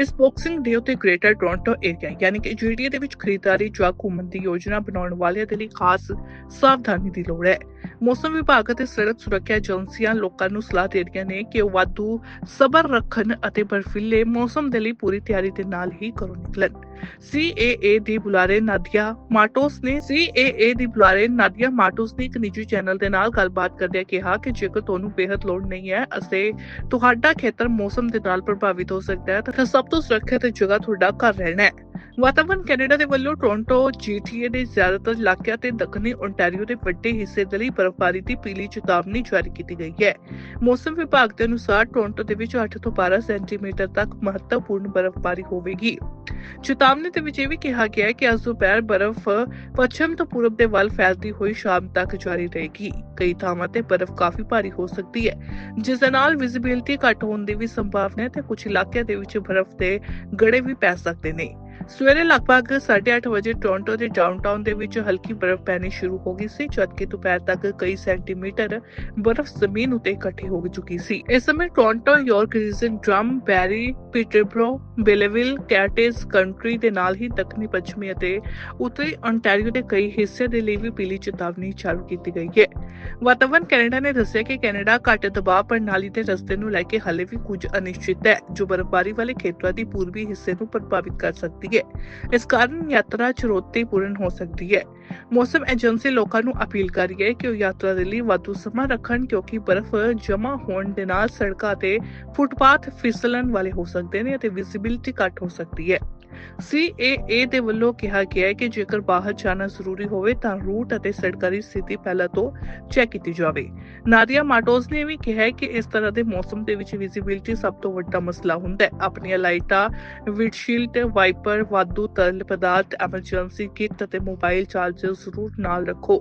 ਇਸ ਬਾਕਸਿੰਗ ਡੇ ਉਤੇ greater Toronto area ਯਾਨੀ ਕਿ ਜੀਟੀਏ ਦੇ ਵਿੱਚ ਖਰੀਦਦਾਰੀ ਜਾਂ ਘੁੰਮਣ ਦੀ ਯੋਜਨਾ ਬਣਾਉਣ ਵਾਲਿਆਂ ਦੇ ਲਈ ਖਾਸ ਸਾਵਧਾਨੀ ਦੀ ਲੋੜ ਹੈ। ਮੌਸਮ ਵਿਭਾਗ ਅਤੇ ਸੜਕ ਸੁਰੱਖਿਆ ਏਜੰਸੀਆਂ ਲੋਕਾਂ ਨੂੰ ਸਲਾਹ ਦੇ ਰਹੀਆਂ ਨੇ ਕਿ ਉਹ ਵਾਧੂ ਸਬਰ ਰੱਖਣ ਅਤੇ ਬਰਫੀਲੇ ਮੌਸਮ ਦੇ ਲਈ ਪੂਰੀ ਤਿਆਰੀ ਦੇ ਨਾਲ ਹੀ ਘਰੋਂ ਨਿਕਲਣ। CAA ਦੀ ਬੁਲਾਰੇ ਨਾਦੀਆ ਮਾਟੋਸ ਨੇ CAA ਦੀ ਬੁਲਾਰੇ ਨਾਦੀਆ ਮਾਟੋਸ ਨੇ ਇੱਕ ਨਿੱਜੀ ਚੈਨਲ ਦੇ ਨਾਲ ਗੱਲਬਾਤ ਕਰਦਿਆਂ ਕਿਹਾ ਕਿ ਜੇਕਰ ਤੁਹਾਨੂੰ ਬੇहद ਲੋੜ ਨਹੀਂ ਹੈ ਅਤੇ ਤੁਹਾਡਾ ਖੇਤਰ ਮੌਸਮ ਦੇ ਨਾਲ ਪ੍ਰਭਾਵਿਤ ਹੋ ਸਕਦਾ ਹੈ, ਤਾਂ ਸਭ ਤੋਂ ਸੁਰੱਖਿਅਤ ਜਗ੍ਹਾ ਤੁਹਾਡਾ ਘਰ ਰਹਿਣਾ ਹੈ। ਵਾਤਾਵਰਣ ਕੈਨੇਡਾ ਦੇ ਵੱਲੋਂ ਟੋਰਾਂਟੋ ਜੀਟੀਏ ਦੇ ਜ਼ਿਆਦਾਤਰ ਇਲਾਕਿਆਂ ਤੇ ਦੱਖਣੀ ਓਨਟਾਰੀਓ ਦੇ ਵੱਡੇ ਹਿੱਸੇ ਦੇ ਲਈ ਬਰਫ਼ਬਾਰੀ ਦੀ ਪੀਲੀ ਚੇਤਾਵਨੀ ਜਾਰੀ ਕੀਤੀ ਗਈ ਹੈ। ਮੌਸਮ ਵਿਭਾਗ ਦੇ ਅਨੁਸਾਰ ਟੋਰਾਂਟੋ ਦੇ ਵਿੱਚ 8 ਤੋਂ 12 ਸੈਂਟੀਮੀਟਰ ਤੱਕ ਮਹੱਤਵਪੂਰਨ ਬਰਫ਼ਬਾਰੀ ਹੋਵੇਗੀ। ਚੇਤਾਵਨੀ ਦੇ ਵਿੱਚ ਇਹ ਵੀ ਕਿਹਾ ਗਿਆ ਹੈ ਕਿ ਅੱਜ ਦੁਪਹਿਰ ਬਰਫ਼ ਪੱਛਮ ਤੋਂ ਪੂਰਬ ਦੇ ਵੱਲ ਫੈਲਦੀ ਹੋਈ ਸ਼ਾਮ ਤੱਕ ਜਾਰੀ ਰਹੇਗੀ। ਕਈ ਥਾਵਾਂ ਤੇ ਬਰਫ਼ ਕਾਫੀ ਭਾਰੀ ਹੋ ਸਕਦੀ ਹੈ, ਜਿਸ ਦੇ ਨਾਲ ਵਿਜ਼ਿਬਿਲਟੀ ਘੱਟ ਹੋਣ ਦੀ ਵੀ ਸੰਭਾਵਨਾ ਹੈ ਤੇ ਕੁਝ ਇਲਾਕਿਆਂ ਦੇ ਵਿੱਚ ਬਰਫ਼ ਦੇ ਗੜੇ ਵੀ ਪੈ ਸਕਦੇ ਨੇ। ਸਵੇਰੇ ਲਗਭਗ 8:30 ਵਜੇ ਟੋਰਾਂਟੋ ਦੇ ਡਾਊਨਟਾਊਨ ਦੇ ਵਿੱਚ ਹਲਕੀ ਬਰਫ਼ ਪੈਣੀ ਸ਼ੁਰੂ ਹੋ ਗਈ ਸੀ, ਜਦਕਿ ਦੁਪਹਿਰ ਤੱਕ ਕਈ ਸੈਂਟੀਮੀਟਰ ਬਰਫ਼ ਜ਼ਮੀਨ ਉਤੇ ਇਕੱਠੀ ਹੋ ਚੁੱਕੀ ਸੀ। ਇਸ ਸਮੇਂ Toronto, York region, Durham, Barrie, Peterborough, Belleville, cottage, country ਦੇ ਨਾਲ ਹੀ ਦੱਖਣੀ ਪੱਛਮੀ ਅਤੇ ਉੱਤਰੀ ontario ਦੇ ਕਈ ਹਿੱਸੇ ਦੇ ਲਈ ਵੀ ਪੀਲੀ ਚੇਤਾਵਨੀ ਚਾਲੂ ਕੀਤੀ ਗਈ ਹੈ। ਵਾਤਾਵਰਣ ਕੈਨੇਡਾ ਨੇ ਦੱਸਿਆ ਕਿ ਕੈਨੇਡਾ ਘੱਟ ਦਬਾਅ ਪ੍ਰਣਾਲੀ ਦੇ ਰਸਤੇ ਨੂੰ ਲੈ ਕੇ ਹਾਲੇ ਵੀ ਕੁਝ ਅਨਿਸ਼ਚਿਤ ਹੈ, ਜੋ ਬਰਫ਼ਬਾਰੀ ਵਾਲੇ ਖੇਤਰਾਂ ਦੀ ਪੂਰਬੀ ਹਿੱਸੇ ਨੂੰ ਪ੍ਰਭਾਵਿਤ ਕਰ ਸਕਦੀ ਹੈ। ਇਸ ਕਾਰਨ ਯਾਤਰਾ ਚੁਣੌਤੀਪੂਰਨ ਹੋ ਸਕਦੀ ਹੈ। ਮੌਸਮ ਏਜੰਸੀ ਲੋਕਾਂ ਨੂੰ ਅਪੀਲ ਕਰ ਰਹੀ ਹੈ ਕਿ ਉਹ ਯਾਤਰਾ ਦੇ ਲਈ ਵਾਧੂ ਸਮਾਂ ਰੱਖਣ ਕਿਉਂਕਿ ਬਰਫ਼ ਜਮ੍ਹਾਂ ਹੋਣ ਦੇ ਨਾਲ ਸੜਕਾਂ ਤੇ ਫੁੱਟਪਾਥ ਫਿਸਲਣ ਵਾਲੇ ਹੋ ਸਕਦੇ ਨੇ ਅਤੇ ਵਿਜ਼ਿਬਿਲਟੀ ਘੱਟ ਹੋ ਸਕਦੀ ਹੈ। CAA ਦੇ ਵੱਲੋਂ ਕਿਹਾ ਗਿਆ ਹੈ ਕਿ ਜੇਕਰ ਬਾਹਰ ਜਾਣਾ ਜ਼ਰੂਰੀ ਹੋਵੇ ਤਾਂ ਰੂਟ ਅਤੇ ਸੜਕਾਂ ਦੀ ਸਥਿਤੀ ਪਹਿਲਾਂ ਤੋਂ ਚੈੱਕ ਕੀਤੀ ਜਾਵੇ। ਨਾਦੀਆ ਮਾਟੋਸ ਨੇ ਵੀ ਕਿਹਾ ਕਿ ਇਸ ਤਰ੍ਹਾਂ ਦੇ ਮੌਸਮ ਦੇ ਵਿੱਚ ਵਿਜ਼ਿਬਿਲਟੀ ਸਭ ਤੋਂ ਵੱਡਾ ਮਸਲਾ ਹੁੰਦਾ ਹੈ। ਆਪਣੀਆਂ ਲਾਈਟਾਂ ਵਿੰਡਸ਼ੀਲਡ ਵਾਈਪਰ ਵਾਧੂ ਤਰਲ ਪਦਾਰਥ ਐਮਰਜੈਂਸੀ ਕਿੱਟ ਅਤੇ ਮੋਬਾਈਲ ਚਾਰਜਰ ਜ਼ਰੂਰ ਨਾਲ ਰੱਖੋ।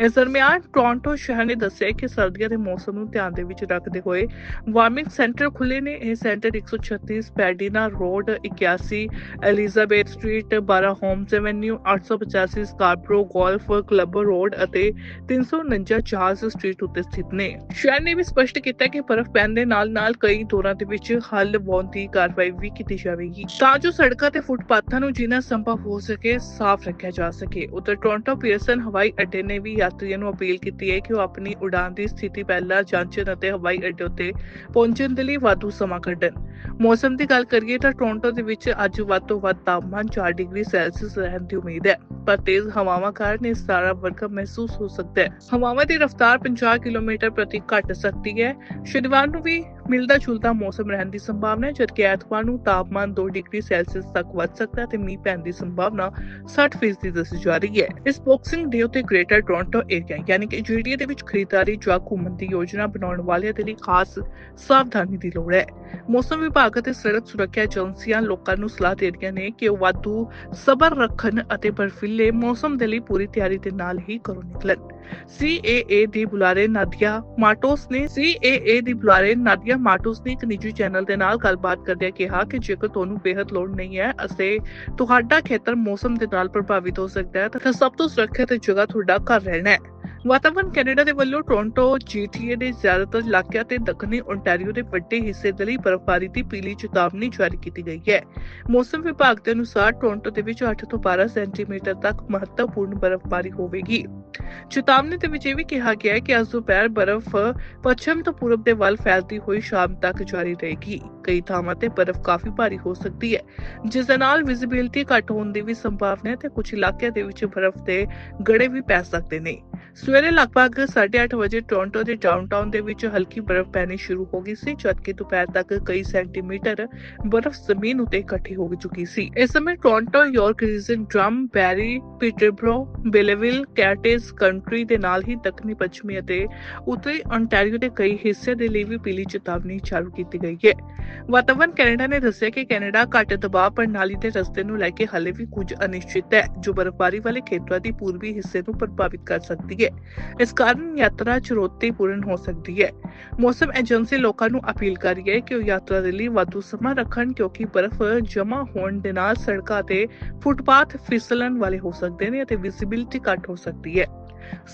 ਇਸ ਦਰਮਿਆਨ ਟੋਰਾਂਟੋ ਸ਼ਹਿਰ ਨੇ ਦੱਸਿਆ ਕਿ ਸਰਦੀਆਂ ਦੇ ਮੌਸਮ ਨੂੰ ਧਿਆਨ ਦੇ ਵਿੱਚ ਰੱਖਦੇ ਹੋਏ ਵਾਰਮਿੰਗ ਸੈਂਟਰ ਖੁੱਲੇ ਨੇ। ਇਹ centre 136 ਪੈਡੀਨਾ road 81 Elizabeth street 12 Holmes avenue 885 Scarborough golf club road ਅਤੇ 349 ਚਾਰਲਸ ਸਟਰੀਟ ਉੱਤੇ ਸਥਿਤ ਨੇ। ਸ਼ਹਿਰ ਨੇ ਵੀ ਸਪਸ਼ਟ ਕੀਤਾ ਕਿ ਬਰਫ਼ ਪੈਣ ਦੇ ਨਾਲ-ਨਾਲ ਕਈ ਦੌਰਾਂ ਦੇ ਵਿੱਚ ਹੱਲ ਪਾਉਣ ਦੀ ਕਾਰਵਾਈ ਵੀ ਕੀਤੀ ਜਾਵੇਗੀ। ਤਾਂ ਜੋ ਸੜਕਾਂ ਤੇ ਫੁੱਟਪਾਥਾਂ ਨੂੰ ਜਿੰਨਾ ਸੰਭਵ ਹੋ ਸਕੇ, ਸਾਫ਼ ਰੱਖਿਆ ਜਾ ਸਕੇ। ਉੱਤਰ ਟੋਰਾਂਟੋ, ਪੀਅਰਸਨ ਹਵਾਈ ਅੱਡੇ ਨੇ ਵੀ ਯਾਤਰੀਆਂ ਨੂੰ ਅਪੀਲ ਕੀਤੀ ਹੈ ਕਿ ਉਹ ਆਪਣੀ ਉਡਾਨ ਦੀ ਸਥਿਤੀ ਪਹਿਲਾਂ ਜਾਂਚਣ ਅਤੇ ਹਵਾਈ ਅੱਡੇ ਉੱਤੇ ਪਹੁੰਚਣ ਦੇ ਲਈ ਵਾਧੂ ਸਮਾਂ ਕੱਢਣ। ਮੌਸਮ ਦੀ ਗੱਲ ਕਰੀਏ ਤਾਂ ਟੋਰਾਂਟੋ ਦੇ ਵਿੱਚ ਅੱਜ ਵੱਧ ਤੋਂ ਵੱਧ ਤਾਪਮਾਨ 4 ਡਿਗਰੀ ਸੈਲਸੀਅਸ ਰਹਿਣ ਦੀ ਉਮੀਦ ਹੈ, ਪਰ ਤੇਜ਼ ਹਵਾਵਾਂ ਕਾਰਨ ਇਸ ਸਾਰਾ ਵਰਖਾ ਮਹਿਸੂਸ ਹੋ ਸਕਦਾ ਹੈ। ਹਵਾਵਾਂ ਦੀ ਰਫ਼ਤਾਰ 50 ਕਿਲੋਮੀਟਰ ਪ੍ਰਤੀ ਘਟ ਸਕਦੀ ਹੈ। ਸ਼ਨੀਵਾਰ ਨੂੰ ਵੀ ਮਿਲਦਾ ਜੁਲਦਾ ਮੌਸਮ ਰਹਿਣ ਦੀ ਸੰਭਾਵਨਾ ਹੈ, ਜਦਕਿ ਐਤਵਾਰ ਨੂੰ ਤਾਪਮਾਨ 2 ਡਿਗਰੀ ਸੈਲਸੀਅਸ ਤੱਕ ਵੱਧ ਸਕਦਾ ਹੈ ਤੇ ਮੀਂਹ ਪੈਣ ਦੀ ਸੰਭਾਵਨਾ 60% ਦੱਸੀ ਜਾ ਰਹੀ ਹੈ। ਇਸ ਬਾਕਸਿੰਗ ਡੇ ਉਤੇ ਗ੍ਰੇਟਰ ਟੋਰਾਂਟੋ ਏਰੀਆ ਯਾਨੀ ਕਿ ਜੀਟੀਏ ਦੇ ਵਿੱਚ ਖਰੀਦਦਾਰੀ ਜਾਂ ਘੁੰਮਣ ਦੀ ਯੋਜਨਾ ਬਣਾਉਣ ਵਾਲਿਆਂ ਦੇ ਲਈ ਖਾਸ ਸਾਵਧਾਨੀ ਦੀ ਲੋੜ ਹੈ। ਮੌਸਮ ਵਿਭਾਗ ਅਤੇ ਸੜਕ ਸੁਰੱਖਿਆ ਏਜੰਸੀਆਂ ਲੋਕਾਂ ਨੂੰ ਸਲਾਹ ਦੇ ਰਹੀਆਂ ਨੇ ਕਿ ਉਹ ਵਾਧੂ ਸਬਰ ਰੱਖਣ ਅਤੇ ਬਰਫੀਲੇ ਮੌਸਮ ਦੇ ਲਈ ਪੂਰੀ ਤਿਆਰੀ ਦੇ ਨਾਲ ਹੀ ਘਰੋਂ ਨਿਕਲਣ। CAA ਦੀ ਬੁਲਾਰੇ ਨਾਦੀਆ ਮਾਟੋਸ ਨੇ CAA ਦੀ ਬੁਲਾਰੇ ਨਾਦੀਆ ਮਾਟੋਸ ਨੇ ਇੱਕ ਨਿੱਜੀ ਚੈਨਲ ਦੇ ਨਾਲ ਗੱਲਬਾਤ ਕਰਦਿਆਂ ਕਿਹਾ ਕਿ ਜੇਕਰ ਤੁਹਾਨੂੰ ਬੇਹੱਦ ਲੋੜ ਨਹੀਂ ਹੈ, ਅਤੇ ਤੁਹਾਡਾ ਖੇਤਰ ਮੌਸਮ ਦੇ ਨਾਲ ਪ੍ਰਭਾਵਿਤ ਹੋ ਸਕਦਾ ਹੈ, ਤਾਂ ਸਭ ਤੋਂ ਸੁਰੱਖਿਅਤ ਜਗ੍ਹਾ ਤੁਹਾਡਾ ਘਰ ਰਹਿਣਾ ਹੈ। ਵਾਤਾਵਰਣ ਕੈਨੇਡਾ ਦੇ ਵੱਲੋਂ ਟੋਰਾਂਟੋ ਜੀਟੀਏ ਦੇ ਜ਼ਿਆਦਾਤਰ ਇਲਾਕਿਆਂ ਤੇ ਦੱਖਣੀ ਓਨਟਾਰੀਓ ਦੇ ਵੱਡੇ ਹਿੱਸੇ ਦੇ ਲਈ ਬਰਫ਼ਬਾਰੀ ਦੀ ਪੀਲੀ ਚੇਤਾਵਨੀ ਜਾਰੀ ਕੀਤੀ ਗਈ ਹੈ। ਮੌਸਮ ਵਿਭਾਗ ਦੇ ਅਨੁਸਾਰ ਟੋਰਾਂਟੋ ਦੇ ਵਿੱਚ 8 ਤੋਂ 12 ਸੈਂਟੀਮੀਟਰ ਤੱਕ ਮਹੱਤਵਪੂਰਨ ਬਰਫ਼ਬਾਰੀ ਹੋਵੇਗੀ। ਚੇਤਾਵਨੀ ਦੇ ਵਿੱਚ ਇਹ ਵੀ ਕਿਹਾ ਗਿਆ ਹੈ ਕਿ ਅੱਜ ਦੁਪਹਿਰ ਬਰਫ਼ ਪੱਛਮ ਤੋਂ ਪੂਰਬ ਦੇ ਵੱਲ ਫੈਲਦੀ ਹੋਈ ਸ਼ਾਮ ਤੱਕ ਜਾਰੀ ਰਹੇਗੀ। ਕਈ ਥਾਵਾਂ ਤੇ ਬਰਫ਼ ਕਾਫੀ ਭਾਰੀ ਹੋ ਸਕਦੀ ਹੈ, ਜਿਸ ਦੇ ਨਾਲ ਵਿਜ਼ਿਬਿਲਟੀ ਘੱਟ ਹੋਣ ਦੀ ਵੀ ਸੰਭਾਵਨਾ ਹੈ ਤੇ ਕੁਝ ਇਲਾਕਿਆਂ ਦੇ ਵਿੱਚ ਬਰਫ਼ ਦੇ ਗੜੇ ਵੀ ਪੈ ਸਕਦੇ ਨੇ। ਸਵੇਰੇ ਲਗਭਗ 8:30 ਵਜੇ ਟੋਰਾਂਟੋ ਦੇ ਡਾਊਨਟਾਊਨ ਦੇ ਵਿੱਚ ਹਲਕੀ ਬਰਫ਼ ਪੈਣੀ ਸ਼ੁਰੂ ਹੋ ਗਈ ਸੀ, ਜਦਕਿ ਦੁਪਹਿਰ ਤੱਕ ਕਈ ਸੈਂਟੀਮੀਟਰ ਬਰਫ਼ ਜ਼ਮੀਨ ਉਤੇ ਇਕੱਠੀ ਹੋ ਚੁੱਕੀ ਸੀ। ਇਸ ਸਮੇਂ Toronto, York region, Durham, Barrie, Peterborough, Belleville, cottage, country ਦੇ ਨਾਲ ਹੀ ਦੱਖਣੀ, ਪੱਛਮੀ ਅਤੇ ਉੱਤਰੀ ontario ਦੇ ਕਈ ਹਿੱਸੇ ਦੇ ਲਈ ਵੀ ਪੀਲੀ ਚੇਤਾਵਨੀ ਜਾਰੀ ਕੀਤੀ ਗਈ ਹੈ। ਵਾਤਾਵਰਣ ਕੈਨੇਡਾ ਨੇ ਦੱਸਿਆ ਕਿ ਕੈਨੇਡਾ ਘੱਟ ਦਬਾਅ ਪ੍ਰਣਾਲੀ ਦੇ ਰਸਤੇ ਨੂੰ ਲੈ ਕੇ ਹਾਲੇ ਵੀ ਕੁਝ ਅਨਿਸ਼ਚਿਤ ਹੈ, ਜੋ ਬਰਫ਼ਬਾਰੀ ਵਾਲੇ ਖੇਤਰਾਂ ਦੀ ਪੂਰਬੀ ਹਿੱਸੇ ਨੂੰ ਪ੍ਰਭਾਵਿਤ ਕਰ ਸਕਦੀ ਹੈ ਇਸ ਕਾਰਨ ਯਾਤਰਾ ਚੁਣੌਤੀਪੂਰਨ ਹੋ ਸਕਦੀ ਹੈ ਮੌਸਮ ਏਜੰਸੀ ਲੋਕਾਂ ਨੂੰ ਅਪੀਲ ਕਰ ਰਹੀ ਹੈ ਕਿ ਉਹ ਯਾਤਰਾ ਦੇ ਲਈ ਵਾਧੂ ਸਮਾਂ ਰੱਖਣ ਕਿਉਂਕਿ ਬਰਫ਼ ਜਮ੍ਹਾਂ ਹੋਣ ਦੇ ਨਾਲ ਸੜਕਾਂ ਤੇ ਫੁੱਟਪਾਥ ਫਿਸਲਣ ਵਾਲੇ ਹੋ ਸਕਦੇ ਨੇ ਅਤੇ ਵਿਜ਼ਿਬਿਲਟੀ ਘੱਟ ਹੋ ਸਕਦੀ ਹੈ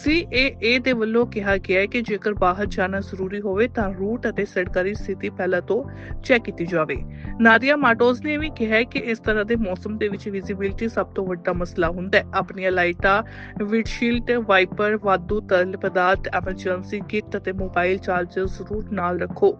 CAA ਦੇ ਵੱਲੋਂ ਕਿਹਾ ਗਿਆ ਹੈ ਕਿ ਜੇਕਰ ਬਾਹਰ ਜਾਣਾ ਜ਼ਰੂਰੀ ਹੋਵੇ ਤਾਂ ਰੂਟ ਅਤੇ ਸੜਕਾਂ ਦੀ ਸਥਿਤੀ ਪਹਿਲਾਂ ਤੋਂ ਚੈੱਕ ਕੀਤੀ ਜਾਵੇ। ਨਾਦੀਆ ਮਾਟੋਸ ਨੇ ਵੀ ਕਿਹਾ ਕਿ ਇਸ ਤਰ੍ਹਾਂ ਦੇ ਮੌਸਮ ਦੇ ਵਿੱਚ ਵਿਜ਼ਿਬਿਲਟੀ ਸਭ ਤੋਂ ਵੱਡਾ ਮਸਲਾ ਹੁੰਦਾ ਹੈ। ਆਪਣੀਆਂ ਲਾਈਟਾਂ ਵਿੰਡਸ਼ੀਲਡ ਵਾਈਪਰ ਵਾਧੂ ਤਰਲ ਪਦਾਰਥ ਐਮਰਜੈਂਸੀ ਕਿੱਟ ਅਤੇ ਮੋਬਾਈਲ ਚਾਰਜਰ ਜ਼ਰੂਰ ਨਾਲ ਰੱਖੋ।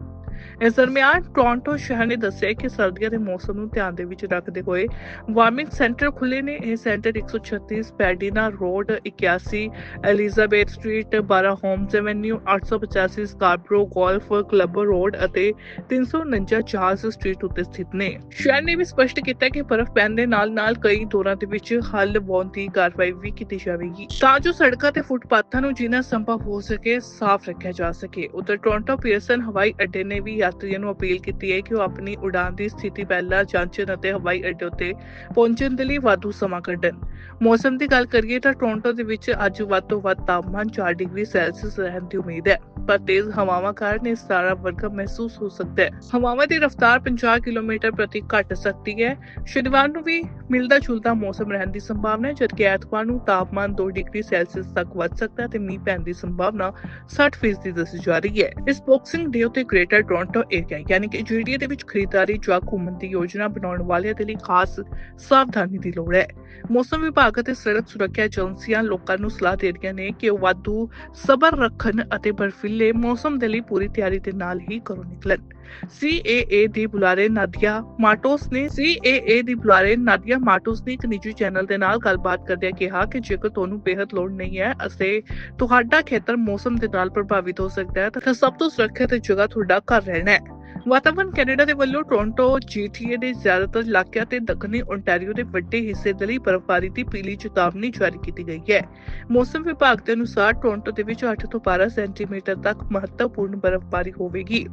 ਇਸ ਦਰਮਿਆਨ ਟੋਰਾਂਟੋ ਸ਼ਹਿਰ ਨੇ ਦੱਸਿਆ ਕਿ ਸਰਦੀਆਂ ਦੇ ਮੌਸਮ ਨੂੰ ਧਿਆਨ ਦੇ ਵਿੱਚ ਰੱਖਦੇ ਹੋਏ ਵਾਰਮਿੰਗ ਸੈਂਟਰ ਖੁੱਲੇ ਨੇ। ਇਹ centre 136 ਪੈਡੀਨਾ road 81 Elizabeth street 12 Holmes avenue 885 Scarborough golf club road ਅਤੇ 349 ਚਾਰਲਸ ਸਟਰੀਟ ਉੱਤੇ ਸਥਿਤ ਨੇ। ਸ਼ਹਿਰ ਨੇ ਵੀ ਸਪਸ਼ਟ ਕੀਤਾ ਕਿ ਬਰਫ਼ ਪੈਣ ਦੇ ਨਾਲ-ਨਾਲ ਕਈ ਦੌਰਾਂ ਦੇ ਵਿੱਚ ਹੱਲ ਪਾਉਣ ਦੀ ਕਾਰਵਾਈ ਵੀ ਕੀਤੀ ਜਾਵੇਗੀ। ਤਾਂ ਜੋ ਸੜਕਾਂ ਤੇ ਫੁੱਟਪਾਥਾਂ ਨੂੰ ਜਿੰਨਾ ਸੰਭਵ ਹੋ ਸਕੇ, ਸਾਫ਼ ਰੱਖਿਆ ਜਾ ਸਕੇ। ਉਧਰ ਟੋਰਾਂਟੋ, ਪੀਅਰਸਨ, ਹਵਾਈ ਅੱਡੇ ਨੇ ਵੀ ਯਾਤਰੀਆਂ ਨੂੰ ਅਪੀਲ ਕੀਤੀ ਹੈ ਕਿ ਉਹ ਆਪਣੀ ਉਡਾਨ ਦੀ ਸਥਿਤੀ ਪਹਿਲਾਂ ਜਾਂਚਣ ਅਤੇ ਹਵਾਈ ਅੱਡੇ ਉੱਤੇ ਪਹੁੰਚਣ ਦੇ ਲਈ ਵਾਧੂ ਸਮਾਂ ਕੱਢਣ। ਮੌਸਮ ਦੀ ਗੱਲ ਕਰੀਏ ਤਾਂ ਟੋਰਾਂਟੋ ਦੇ ਵਿੱਚ ਅੱਜ ਵੱਧ ਤੋਂ ਵੱਧ ਤਾਪਮਾਨ 4 ਡਿਗਰੀ ਸੈਲਸੀਅਸ ਰਹਿਣ ਦੀ ਉਮੀਦ ਹੈ। ਪਰ ਤੇਜ਼ ਹਵਾਵਾਂ ਕਾਰਨ ਇਸ ਸਾਰਾ ਵਰਗਾ ਮਹਿਸੂਸ ਹੋ ਸਕਦਾ ਹੈ ਹਵਾਵਾਂ ਦੀ ਰਫ਼ਤਾਰ 50 ਕਿਲੋਮੀਟਰ ਪ੍ਰਤੀ ਘਟ ਸਕਦੀ ਹੈ ਸ਼ਨੀਵਾਰ ਨੂੰ ਵੀ ਮਿਲਦਾ ਜੁਲਦਾ ਮੌਸਮ ਰਹਿਣ ਦੀ ਸੰਭਾਵਨਾ ਹੈ ਜਦਕਿ ਐਤਵਾਰ ਨੂੰ ਤਾਪਮਾਨ 2 ਡਿਗਰੀ ਸੈਲਸੀਅਸ ਤੱਕ ਵੱਧ ਸਕਦਾ ਹੈ ਤੇ ਮੀਂਹ ਪੈਣ ਦੀ ਸੰਭਾਵਨਾ 60% ਦੱਸੀ ਜਾ ਰਹੀ ਹੈ ਇਸ ਬਾਕਸਿੰਗ ਡੇ ਉਤੇ ਗ੍ਰੇਟਰ ਟੋਰਾਂਟੋ ਏਰੀਆ ਯਾਨੀ ਕਿ ਜੀਟੀਏ ਦੇ ਵਿੱਚ ਖਰੀਦਦਾਰੀ ਜਾਂ ਘੁੰਮਣ ਦੀ ਯੋਜਨਾ ਬਣਾਉਣ ਵਾਲਿਆਂ ਦੇ ਲਈ ਖਾਸ ਸਾਵਧਾਨੀ ਦੀ ਲੋੜ ਹੈ ਮੌਸਮ ਵਿਭਾਗ ਅਤੇ ਸੜਕ ਸੁਰੱਖਿਆ ਏਜੰਸੀਆਂ ਲੋਕਾਂ ਨੂੰ ਸਲਾਹ ਦੇ ਰਹੀਆਂ ਨੇ ਕਿ ਉਹ ਵਾਧੂ ਸਬਰ ਰੱਖਣ ਅਤੇ ਬਰਫੀਲੇ ਮੌਸਮ ਦੇ ਲਈ ਪੂਰੀ ਤਿਆਰੀ ਦੇ ਨਾਲ ਹੀ ਘਰੋਂ ਨਿਕਲਣ। CAA ਦੀ ਬੁਲਾਰੇ ਨਾਦੀਆ ਮਾਟੋਸ ਨੇ CAA ਦੀ ਬੁਲਾਰੇ ਨਾਦੀਆ ਮਾਟੋਸ ਨੇ ਇੱਕ ਨਿੱਜੀ ਚੈਨਲ ਦੇ ਨਾਲ ਗੱਲਬਾਤ ਕਰਦਿਆਂ ਕਿਹਾ ਕਿ ਜੇਕਰ ਤੁਹਾਨੂੰ ਬੇਹੱਦ ਲੋੜ ਨਹੀਂ ਹੈ ਅਤੇ ਤੁਹਾਡਾ ਖੇਤਰ ਮੌਸਮ ਦੇ ਨਾਲ ਪ੍ਰਭਾਵਿਤ ਹੋ ਸਕਦਾ ਹੈ, ਤਾਂ ਸਭ ਤੋਂ ਸੁਰੱਖਿਅਤ ਜਗ੍ਹਾ ਤੁਹਾਡਾ ਘਰ ਰਹਿਣਾ ਹੈ। ਵਾਤਾਵਰਣ ਕੈਨੇਡਾ ਦੇ ਵੱਲੋਂ ਟੋਰਾਂਟੋ ਜੀਟੀਏ ਦੇ ਜ਼ਿਆਦਾਤਰ ਇਲਾਕਿਆਂ ਤੇ ਦੱਖਣੀ ਓਨਟਾਰੀਓ ਦੇ ਵੱਡੇ ਹਿੱਸੇ ਦੇ ਲਈ ਬਰਫ਼ਬਾਰੀ ਦੀ ਪੀਲੀ ਚੇਤਾਵਨੀ ਜਾਰੀ ਕੀਤੀ ਗਈ ਹੈ। ਮੌਸਮ ਵਿਭਾਗ ਦੇ ਅਨੁਸਾਰ ਟੋਰਾਂਟੋ ਦੇ ਵਿੱਚ 8 ਤੋਂ 12 ਸੈਂਟੀਮੀਟਰ ਤੱਕ ਮਹੱਤਵਪੂਰਨ ਬਰਫ਼ਬਾਰੀ ਹੋਵੇਗੀ।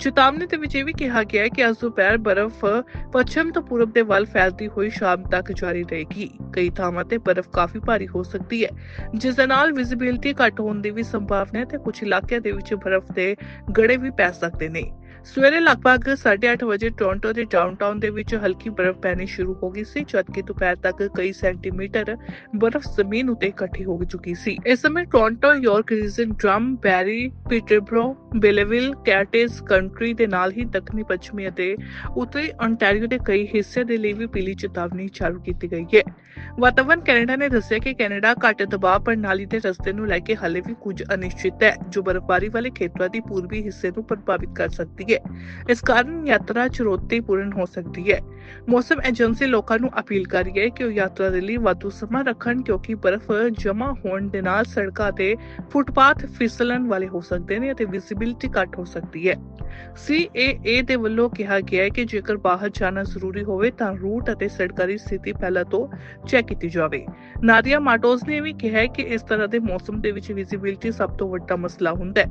ਚੇਤਾਵਨੀ ਦੇ ਵਿੱਚ ਇਹ ਵੀ ਕਿਹਾ ਗਿਆ ਹੈ ਕਿ ਅੱਜ ਦੁਪਹਿਰ ਬਰਫ਼ ਪੱਛਮ ਤੋਂ ਪੂਰਬ ਦੇ ਵੱਲ ਫੈਲਦੀ ਹੋਈ ਸ਼ਾਮ ਤੱਕ ਜਾਰੀ ਰਹੇਗੀ। ਕਈ ਥਾਵਾਂ ਤੇ ਬਰਫ਼ ਕਾਫੀ ਭਾਰੀ ਹੋ ਸਕਦੀ ਹੈ, ਜਿਸ ਦੇ ਨਾਲ ਵਿਜ਼ਿਬਿਲਟੀ ਘੱਟ ਹੋਣ ਦੀ ਵੀ ਸੰਭਾਵਨਾ ਹੈ ਤੇ ਕੁਝ ਇਲਾਕਿਆਂ ਦੇ ਵਿੱਚ ਬਰਫ਼ ਦੇ ਗੜੇ ਵੀ ਪੈ ਸਕਦੇ ਨੇ। ਸਵੇਰੇ ਲਗਭਗ 8:30 ਵਜੇ ਟੋਰਾਂਟੋ ਦੇ ਡਾਊਨਟਾਊਨ ਦੇ ਵਿੱਚ ਹਲਕੀ ਬਰਫ਼ ਪੈਣੀ ਸ਼ੁਰੂ ਹੋ ਗਈ ਸੀ ਜਦਕਿ ਦੁਪਹਿਰ ਤੱਕ ਕਈ ਸੈਂਟੀਮੀਟਰ ਬਰਫ਼ ਜ਼ਮੀਨ ਉੱਤੇ ਇਕੱਠੀ ਹੋ ਚੁੱਕੀ ਸੀ। ਇਸ ਸਮੇਂ Toronto York region Durham Barrie Peterborough Belleville cottage country ਦੇ ਨਾਲ ਹੀ ਦੱਖਣੀ ਪੱਛਮੀ ਅਤੇ ਉੱਤਰੀ ontario ਦੇ ਕਈ ਹਿੱਸੇ ਦੇ ਲਈ ਵੀ ਪੀਲੀ ਚੇਤਾਵਨੀ ਚਾਲੂ ਕੀਤੀ ਗਈ ਹੈ। ਵਾਤਾਵਰਣ ਕੈਨੇਡਾ ਨੇ ਦੱਸਿਆ ਕਿ ਕੈਨੇਡਾ ਘੱਟ ਦਬਾਅ ਪ੍ਰਣਾਲੀ ਦੇ ਰਸਤੇ ਨੂੰ ਲੈ ਕੇ ਹਾਲੇ ਵੀ ਕੁਝ ਅਨਿਸ਼ਚਿਤ ਹੈ, ਜੋ ਬਰਫ਼ਬਾਰੀ ਵਾਲੇ ਖੇਤਰਾਂ ਦੀ ਪੂਰਬੀ ਹਿੱਸੇ ਨੂੰ ਪ੍ਰਭਾਵਿਤ ਕਰ ਸਕਦੀ ਹੈ। ਇਸ ਕਾਰਨ ਯਾਤਰਾ ਚੁਣੌਤੀਪੂਰਨ ਹੋ ਸਕਦੀ ਹੈ। ਮੌਸਮ ਏਜੰਸੀ ਲੋਕਾਂ ਨੂੰ ਅਪੀਲ ਕਰ ਰਹੀ ਹੈ ਕਿ ਉਹ ਯਾਤਰਾ ਦੇ ਲਈ ਵਾਧੂ ਸਮਾਂ ਰੱਖਣ ਕਿਉਂਕਿ ਬਰਫ਼ ਜਮ੍ਹਾਂ ਹੋਣ ਦੇ ਨਾਲ ਸੜਕਾਂ ਤੇ ਫੁੱਟਪਾਥ ਫਿਸਲਣ ਵਾਲੇ ਹੋ ਸਕਦੇ ਨੇ ਅਤੇ ਵਿਜ਼ਿਬਿਲਟੀ ਘੱਟ ਹੋ ਸਕਦੀ ਹੈ। CAA ਦੇ ਵੱਲੋਂ ਕਿਹਾ ਗਿਆ ਹੈ ਕਿ ਜੇਕਰ ਬਾਹਰ ਜਾਣਾ ਜ਼ਰੂਰੀ ਹੋਵੇ ਤਾਂ ਰੂਟ ਅਤੇ ਸੜਕਾਂ ਦੀ ਸਥਿਤੀ ਪਹਿਲਾਂ ਤੋਂ ਚੈੱਕ ਕੀਤੀ ਜਾਵੇ। ਨਾਦੀਆ ਮਾਟੋਸ ਨੇ ਵੀ ਕਿਹਾ ਕਿ ਇਸ ਤਰ੍ਹਾਂ ਦੇ ਮੌਸਮ ਦੇ ਵਿੱਚ ਵਿਜ਼ਿਬਿਲਟੀ ਸਭ ਤੋਂ ਵੱਡਾ ਮਸਲਾ ਹੁੰਦਾ ਹੈ।